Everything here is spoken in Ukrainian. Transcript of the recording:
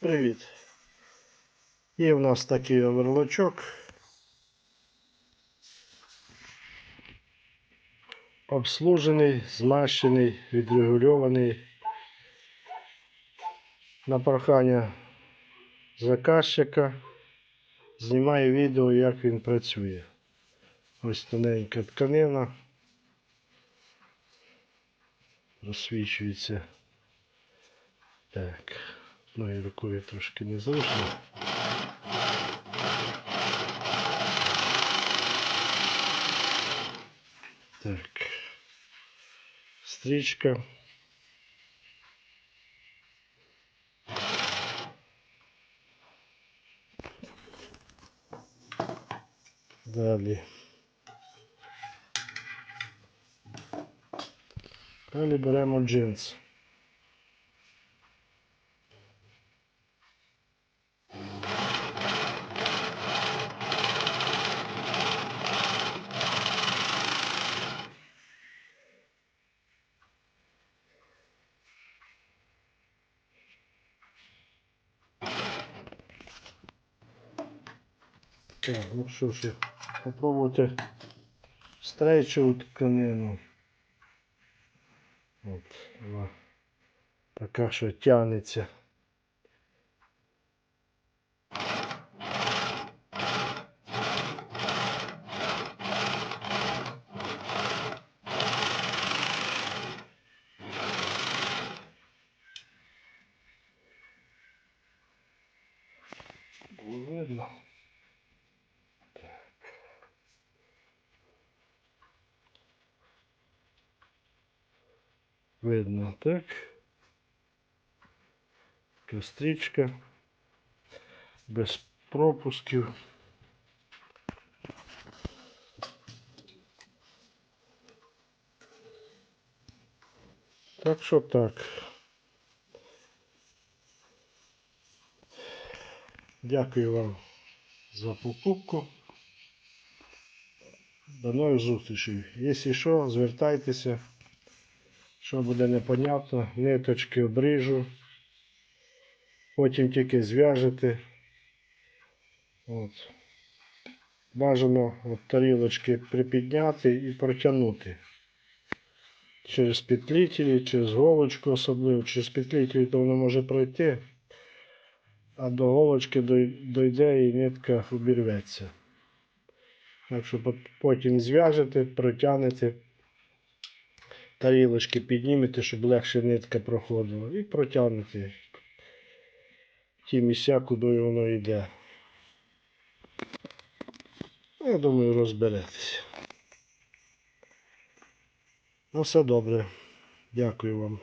Привіт. Є в нас такий оверлочок. Обслужений, змащений, відрегульований. На прохання заказчика знімаю відео, як він працює. Ось тоненька тканина. Розсвічується. Так, одною рукою трошки незручно. Так. Стрічка. Далі. Далі беремо. Так, ну що ж, попробуйте стрейчову тканину. От, вона така, що тягнеться. Видно. Видно, так. Костричка. Без пропусків. Так що так. Дякую вам за покупку. До нових зустрічей. Якщо що, звертайтеся. Що буде непонятно, ниточки обріжу. Потім тільки зв'яжете. От. Бажано от тарілочки припідняти і протягнути. Через петлітелі, через голочку особливо, через петлітелі то воно може пройти, а до голочки дойде і нитка обірветься. Так що потім зв'яжете, протягнете, тарілочки піднімете, щоб легше нитка проходила, і протягнете ті місця, куди воно йде. Я думаю, розберетеся. Ну, все добре. Дякую вам.